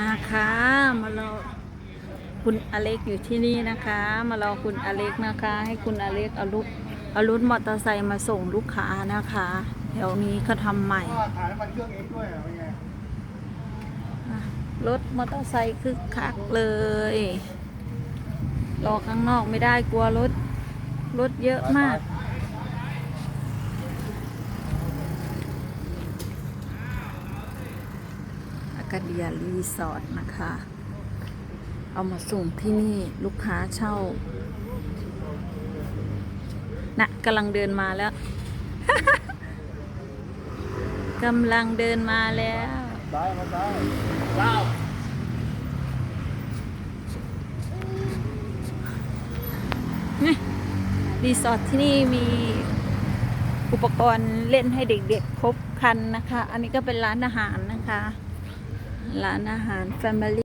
มาค่ะมารอคุณอเล็กอยู่ที่นี่นะคะ มารอคุณอเล็กนะคะ ให้คุณอเล็กเอารถเอารถมอเตอร์ไซค์มาส่งลูกค้านะคะแถวนี้เขาทำใหม่ถ่ายน้ำมันเครื่องเองด้วยเหรอไงรถมอเตอร์ไซค์คึกคักเลย รอข้างนอกไม่ได้กลัวรถรถเยอะมาก อากาเดียรีสอร์ทนะคะ เอามาส่งที่นี่ลูกค้าเช่า นะกำลังเดินมาแล้วกำลังเดินมาแล้วได้มาได้เก้านี่รีสอร์ทที่นี่มีอุปกรณ์เล่นให้เด็กๆครบครันนะคะ อันนี้ก็เป็นร้านอาหารนะคะ ร้านอาหาร Family